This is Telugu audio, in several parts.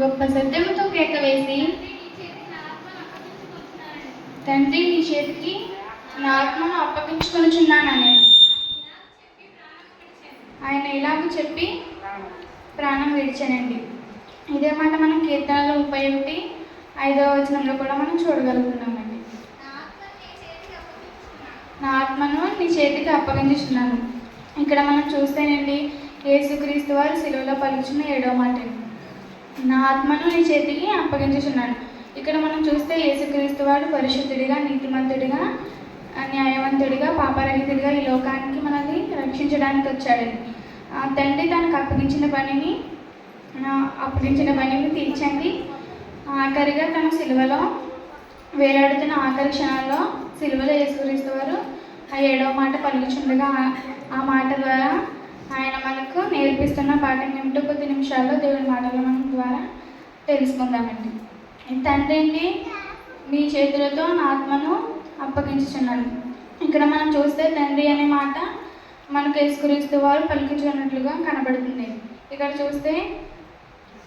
గొప్ప సత్యముతో కేక వేసి తండ్రి నీ చేతికి నా ఆత్మను అప్పగించుకొనిచున్నాను నేను ఆయన ఇలాగ చెప్పి ప్రాణం విడిచానండి. ఇదే మాట మనం కీర్తనలో ముప్పై ఒకటి ఐదవ వచనంలో కూడా మనం చూడగలుగుతున్నామండి. నా ఆత్మను నీ చేతికి అప్పగించుచున్నాను. ఇక్కడ మనం చూస్తేనండి యేసుక్రీస్తు వారు శిలువలో పలుచున్న ఏడవ మాట అండి. నా ఆత్మను నీ చేతికి అప్పగించుచున్నాను ఇక్కడ మనం చూస్తే యేసుక్రీస్తు వాడు పరిశుద్ధుడిగా నీతిమంతుడిగా న్యాయవంతుడిగా పాపరహితుడిగా ఈ లోకానికి మనల్ని రక్షించడానికి వచ్చాడండి. తండ్రి తనకు అప్పగించిన పనిని అప్పగించిన పనిని తీర్చండి. ఆఖరిగా తన సిలువలో వేలాడుతున్న ఆఖరి క్షణాల్లో సిలువలో యేసుక్రీస్తు వారు ఆ ఏడవ మాట పలుకుచుండగా ఆ మాట ద్వారా ఆయన మనకు నేర్పిస్తున్న పాఠం ఏమిటో కొద్ది నిమిషాల్లో దేవుడి మాటల మన ద్వారా తెలుసుకుందామండి. తండ్రి అండి మీ చేతులతో నా ఆత్మను అప్పగించుచున్నాను. ఇక్కడ మనం చూస్తే తండ్రి అనే మాట మనకు యేసుక్రీస్తు వారు పలికించున్నట్లుగా కనబడుతుంది. ఇక్కడ చూస్తే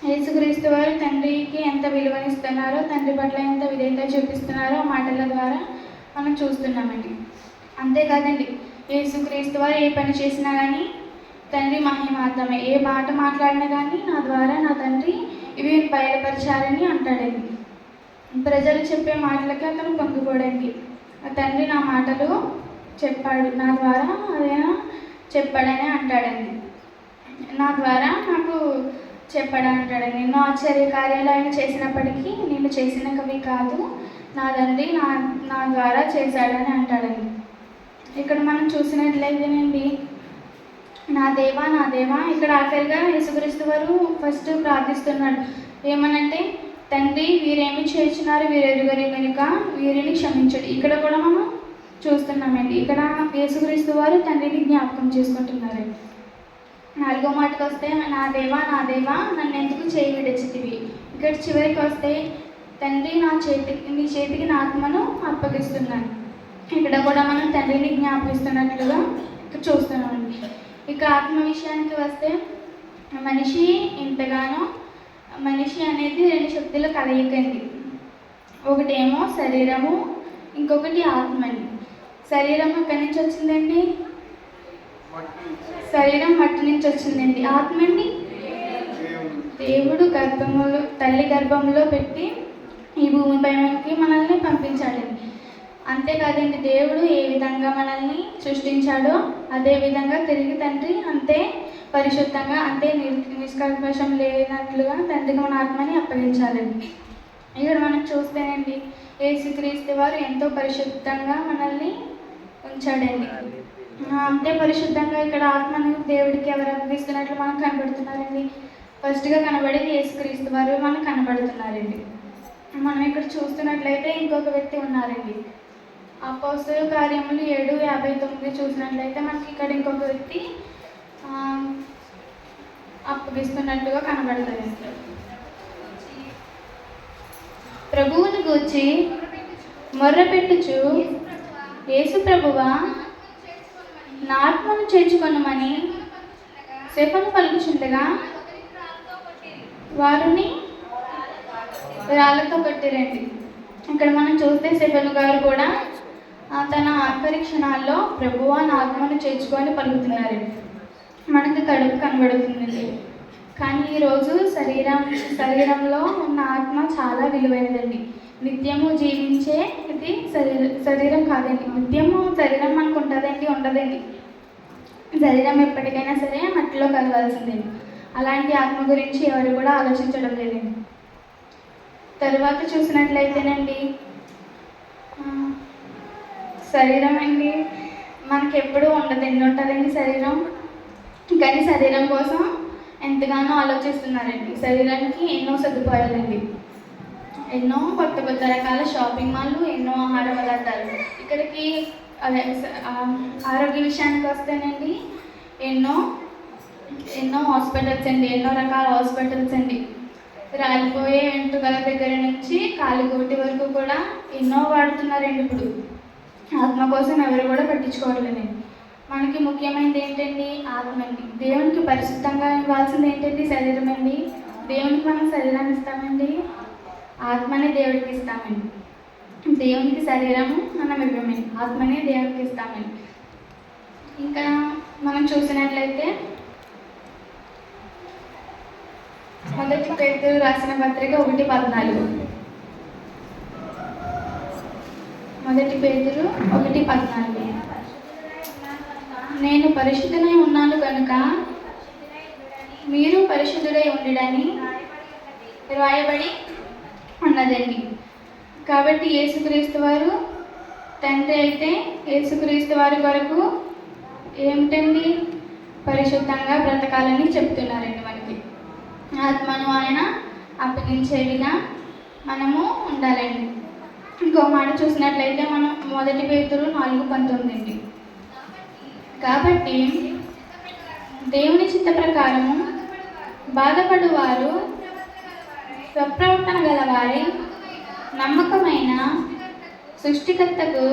యేసుక్రీస్తు వారు తండ్రికి ఎంత విలువనిస్తున్నారో తండ్రి పట్ల ఎంత విధేయత చూపిస్తున్నారో ఆ మాటల ద్వారా మనం చూస్తున్నామండి. అంతేకాదండి యేసుక్రీస్తు వారు ఏ పని చేసినా కానీ తండ్రి మహిమార్థమే. ఏ మాట మాట్లాడినా కానీ నా ద్వారా నా తండ్రి ఇవి బయలుపరచాలని అంటాడండి. ప్రజలు చెప్పే మాటలకి అతను పొంగిపోడండి ఆ తండ్రి నా మాటలు చెప్పాడు. నా ద్వారా అదేనా చెప్పాడని అంటాడండి. నా ద్వారా నాకు చెప్పడం అంటాడండి. ఎన్నో ఆశ్చర్య కార్యాలు ఆయన చేసినప్పటికీ నేను చేసిన కవి కాదు. నా తండ్రి నా నా ద్వారా చేశాడని అంటాడండి. ఇక్కడ మనం చూసినట్లయితేనండి నా దేవా నా దేవా ఇక్కడ ఆఖరిగా యేసుక్రీస్తు వారు ఫస్ట్ ప్రార్థిస్తున్నాడు ఏమనంటే తండ్రి వీరేమి చేస్తున్నారు వీరు ఎరుగరి కనుక వీరిని క్షమించడు. ఇక్కడ కూడా మనం చూస్తున్నామండి. ఇక్కడ యేసుక్రీస్తు వారు తండ్రిని జ్ఞాపకం చేసుకుంటున్నారండి నాలుగో మాటకు వస్తే నా దేవా నా దేవా నన్ను ఎందుకు చేయి విడిచితివి? ఇక్కడ చివరికి వస్తే తండ్రి నా చేతికి నీ చేతికి నా ఆత్మను అప్పగిస్తున్నాను. ఇక్కడ కూడా మనం తండ్రిని జ్ఞాపిస్తున్నట్లుగా ఇక్కడ చూస్తున్నామండి. ఇక ఆత్మ విషయానికి వస్తే మనిషి ఎంతగానో మనిషి అనేది రెండు శక్తుల కలయికండి ఒకటేమో శరీరము ఇంకొకటి ఆత్మ శరీరం ఎక్కడి నుంచి వచ్చిందండి? శరీరం మట్టి నుంచి వచ్చిందండి. ఆత్మ అండి దేవుడు గర్భంలో తల్లి గర్భంలో పెట్టి ఈ భూమిపై మనకి మనల్ని పంపించాడండి. అంతేకాదండి దేవుడు ఏ విధంగా మనల్ని సృష్టించాడో అదే విధంగా తిరిగి తండ్రి అంతే పరిశుద్ధంగా అంతే నిర్ లేనట్లుగా తండ్రికి మన ఆత్మని అప్పగించాలండి. ఇక్కడ మనం చూస్తేనండి యేసుక్రీస్తు వారు ఎంతో పరిశుద్ధంగా మనల్ని ఉంచాడండి. అంతే పరిశుద్ధంగా ఇక్కడ ఆత్మను దేవుడికి ఎవరు అప్పగిస్తున్నట్లు మనకు కనబడుతున్నారండి. ఫస్ట్గా కనబడేది యేసుక్రీస్తు వారు మనకు కనబడుతున్నారండి. మనం ఇక్కడ చూస్తున్నట్లయితే ఇంకొక వ్యక్తి ఉన్నారండి. అపోస్తుల కార్యములు ఏడు యాభై తొమ్మిది చూసినట్లయితే మనకి ఇక్కడ ఇంకొక వ్యక్తి అప్పగిస్తున్నట్టుగా కనబడుతుంది ప్రభువును గూర్చి మొర్రపెట్టుచు యేసు ప్రభువా నాత్మను చేర్చుకొనమని శపను పలుకుచుండగా వారిని రాళ్ళతో కొట్టిరండి. ఇక్కడ మనం చూస్తే శివను గారు కూడా తన ఆఖరి క్షణాల్లో ప్రభువా నా ఆత్మను చేర్చుకొని పలుకుతున్నారు. మనకు కడుపు కనబడుతుంది. కానీ ఈరోజు శరీరం శరీరంలో ఉన్న ఆత్మ చాలా విలువైనదండి. నిత్యము జీవించే ఇది శరీర శరీరం కాదండి. నిత్యము శరీరం మనకు ఉంటుందండి ఉండదండి. శరీరం ఎప్పటికైనా సరే మట్టిలో కలవాల్సిందే అలాంటి ఆత్మ గురించి ఎవరు కూడా ఆలోచించడం లేదండి. తరువాత చూసినట్లయితేనండి శరీరం అండి. మనకి ఎప్పుడూ ఉండదండి ఉంటుందండి శరీరం? కానీ శరీరం కోసం ఎంతగానో ఆలోచిస్తున్నారండి. శరీరానికి ఎన్నో సదుపాయాలండి. ఎన్నో కొత్త కొత్త రకాల షాపింగ్ మాల్లు ఎన్నో ఆహార పదార్థాలు. ఇక్కడికి అదే ఆరోగ్య విషయానికి వస్తేనండి ఎన్నో ఎన్నో హాస్పిటల్స్ అండి ఎన్నో రకాల హాస్పిటల్స్ అండి. రాలిపోయే వెంట్రుకల దగ్గర నుంచి కాలిగోటి వరకు కూడా ఎన్నో వాడుతున్నారండి ఇప్పుడు. ఆత్మ కోసం ఎవరు కూడా పట్టించుకోవట్లేదు మనకి ముఖ్యమైనది ఏంటండి? ఆత్మ అండి దేవునికి పరిశుద్ధంగా ఇవ్వాల్సింది ఏంటండి? శరీరం అండి. దేవునికి మనం శరీరాన్ని ఇస్తామండి. ఆత్మనే దేవుడికి ఇస్తామండి. దేవునికి శరీరము మనం ఇవ్వమండి. ఆత్మనే దేవునికి ఇస్తామండి. ఇంకా మనం చూసినట్లయితే మొదటి పేరు రాసిన పత్రిక ఒకటి పద్నాలుగు. మొదటి పేదరు ఒకటి పద్నాలుగు. నేను పరిశుద్ధులై ఉన్నాను కనుక మీరు పరిశుద్ధుడై ఉండడని రాయబడి ఉన్నదండి. కాబట్టి యేసుక్రీస్తు వారు తండ్రి అయితే యేసుక్రీస్తు వారి కొరకు ఏమిటండి? పరిశుద్ధంగా బ్రతకాలని చెప్తున్నారండి మనకి. ఆత్మను ఆయన అప్పగించేవిగా మనము ఉండాలండి. ఇంకో మాట చూసినట్లయితే మనం మొదటి పేతురు నాలుగు పంతొమ్మిది. అండి కాబట్టి దేవుని చిత్త ప్రకారము బాధపడువారు స్వప్రవర్తన గలవారి నమ్మకమైన సృష్టికర్తకు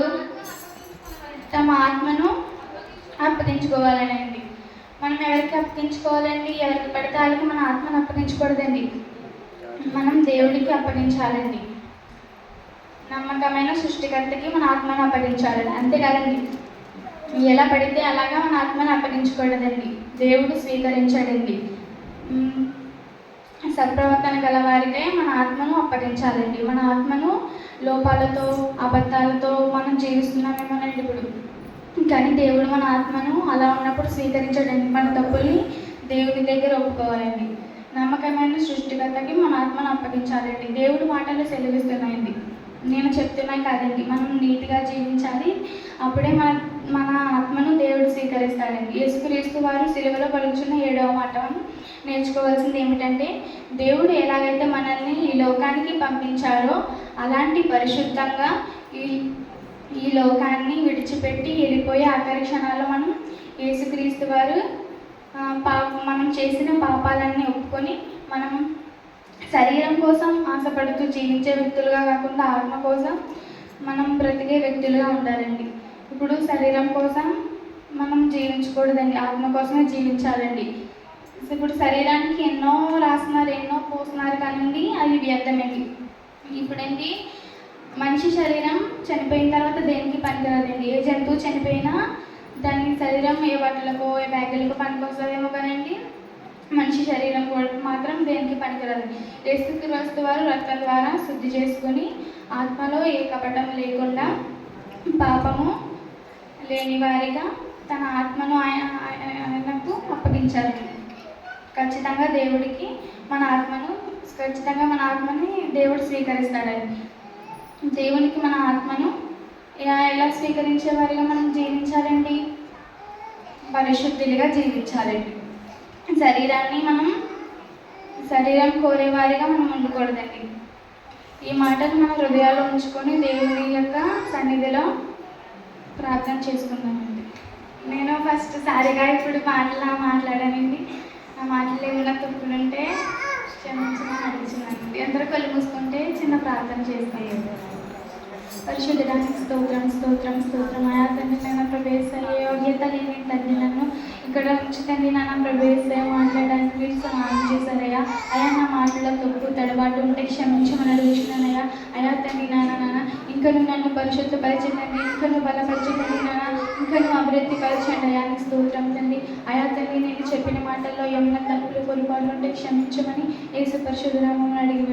తమ ఆత్మను అప్పగించుకోవాలనండి. మనం ఎవరికి అప్పగించుకోవాలండి? ఎవరికి పడితే వాళ్ళకి మన ఆత్మను అప్పగించకూడదండి. మనం దేవుడికి అప్పగించాలండి. నమ్మకమైన సృష్టికర్తకి మన ఆత్మను అప్పగించాలని. అంతేకాదండి ఎలా పడితే అలాగా మన ఆత్మను అప్పగించకూడదండి దేవుడు స్వీకరించాడండి. సత్ప్రవర్తన గల వారికే మన ఆత్మను అప్పగించాలండి. మన ఆత్మను లోపాలతో అబద్ధాలతో మనం జీవిస్తున్నామేమోనండి ఇప్పుడు. కానీ దేవుడు మన ఆత్మను అలా ఉన్నప్పుడు స్వీకరించాడండి. మన తప్పుల్ని దేవుడి దగ్గర ఒప్పుకోవాలండి. నమ్మకమైన సృష్టికర్తకి మన ఆత్మను అప్పగించాలండి. దేవుడు మాటలు సెలవిస్తున్నాయండి. నేను చెప్తున్నాయి కాదండి మనం నీట్గా జీవించాలి. అప్పుడే మన మన ఆత్మను దేవుడు స్వీకరిస్తాడండి. యేసుక్రీస్తు వారు సిలువలో పలుకుచున్న ఏడవ మాట నేర్చుకోవాల్సింది ఏమిటంటే దేవుడు ఎలాగైతే మనల్ని ఈ లోకానికి పంపించారో అలాంటి పరిశుద్ధంగా ఈ ఈ లోకాన్ని విడిచిపెట్టి వెళ్ళిపోయే ఆఖరి క్షణాల్లో మనం యేసుక్రీస్తు వారు పాప మనం చేసిన పాపాలన్నీ ఒప్పుకొని మనం శరీరం కోసం ఆశపడుతూ జీవించే వ్యక్తులుగా కాకుండా ఆత్మ కోసం మనం బ్రతికే వ్యక్తులుగా ఉండాలండి ఇప్పుడు శరీరం కోసం మనం జీవించకూడదండి. ఆత్మ కోసమే జీవించాలండి. ఇప్పుడు శరీరానికి ఎన్నో రాస్తున్నారు ఎన్నో పోస్తున్నారు కానివ్వండి అది వ్యర్థమండి. ఇప్పుడేంటి మనిషి శరీరం చనిపోయిన తర్వాత దేనికి పనికిరాదండి. ఏ జంతువు చనిపోయినా దాని శరీరం ఏ బట్టలకో ఏ బ్యాగులకో పనికొస్తుందేమో కానండి మనిషి శరీరం కూడా మాత్రం దేనికి పనికిరాదు. యేసుక్రీస్తు వారు రక్తం ద్వారా శుద్ధి చేసుకొని ఆత్మలో ఏ కపటం లేకుండా పాపము లేని వారిగా తన ఆత్మను ఆయన ఆయనకు అప్పగించాలి ఖచ్చితంగా దేవుడికి మన ఆత్మను ఖచ్చితంగా మన ఆత్మని దేవుడు స్వీకరిస్తాడని. దేవునికి మన ఆత్మను ఇలా ఎలా స్వీకరించే వారిగా మనం జీవించాలండి? పరిశుద్ధులుగా జీవించాలండి. శరీరాన్ని మనం శరీరం కోరేవారిగా మనం ఉండకూడదండి. ఈ మాటను మన హృదయాల్లో ఉంచుకొని దేవుని యొక్క సన్నిధిలో ప్రార్థన చేసుకుందామండి. నేను ఫస్ట్ సారిగా ఇప్పుడు మాటలా మాట్లాడానండి. ఆ మాటలు ఏమైనా తప్పులుంటే క్షమించిన అడుగుతున్నానండి. అందరూ కళ్ళు మూసుకుంటే చిన్న ప్రార్థన చేస్తాను. పరిశుద్ధడానికి స్తోత్రం స్తోత్రం స్తోత్రం ఆయా తండ్రి నన్ను ప్రవేశయ్యే యోగ్యత లేని తండ్రి నన్ను ఇక్కడ ఉంచుతండి నాన్న ప్రవేశ మాట్లాడడానికి మీరు సహాయం చేశారయ్యా అయా నా మాటలో తప్పు తడబాటు ఉంటే క్షమించమని అడుగుతున్నానయ్యా అయా తండ్రి నాన్న నాన్న ఇంకను నన్ను పరిశుద్ధపరచండి ఇంకా నువ్వు బలపరచండి నాన్న ఇంకను అభివృద్ధి పరచండి అయా నీకు స్తోత్రం తండ్రి అయా తండ్రి నేను చెప్పిన మాటల్లో ఏమైనా తప్పులు పొరపాటు ఉంటే క్షమించమని ఏసు పరిశుద్ధరామని అడిగి